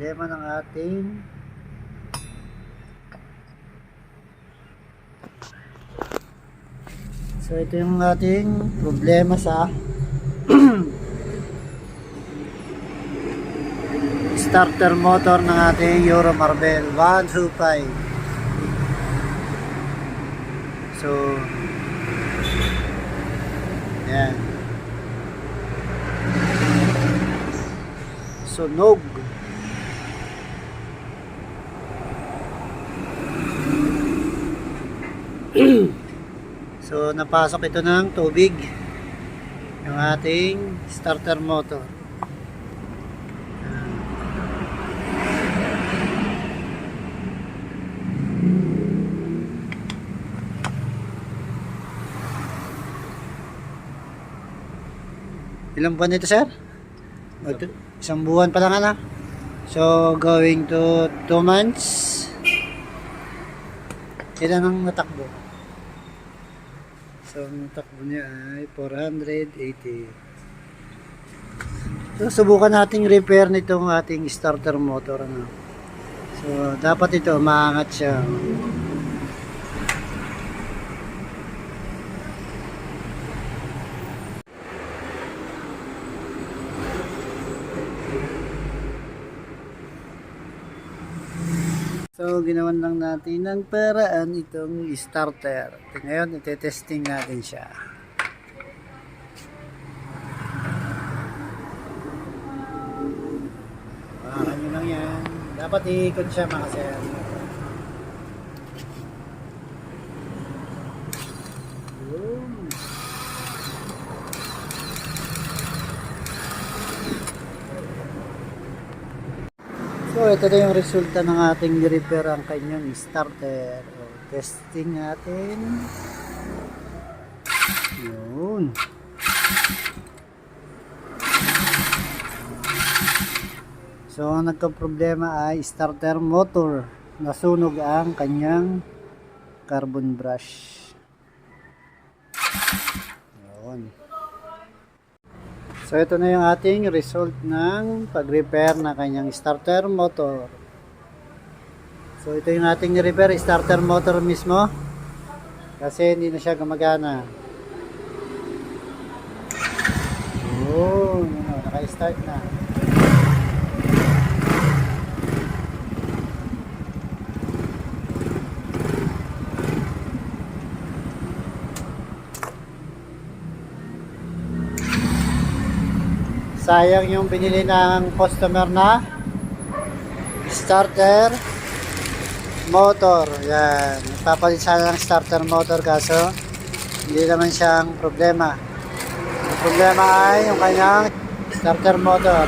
problema ng ating So ito yung ating problema sa starter motor ng ating Euro Marvel 125 So yan Sunog So napasok ito ng tubig yung ating starter motor. Ilang buwan ito, sir? Isang buwan pa lang, ano? So, going to 2 months. Ilan ang natakbo? So, ang takbo niya ay 480. So, subukan nating repair nitong ating starter motor. Ano? So, dapat ito, maangat siya. So, ginawan lang natin ng paraan itong starter. Ngayon, ite-testing natin siya. Baka nyo lang yan. Dapat iikot siya mga sir. Yun. So, ito na yung resulta ng ating repair ang kanyang starter. O, testing natin. Yun. So, ang nagka-problema ay starter motor. Nasunog ang kanyang carbon brush. Yun. So ito na yung ating result ng pag-repair na kanyang starter motor. So ito yung ating repair starter motor mismo. Kasi hindi na siya gumagana. Oh, naka-start na. Sayang yung binili ng customer na starter motor. Yan. Nagpapalit sana ng starter motor kaso hindi naman siyang problema. Ang problema ay yung kanyang starter motor.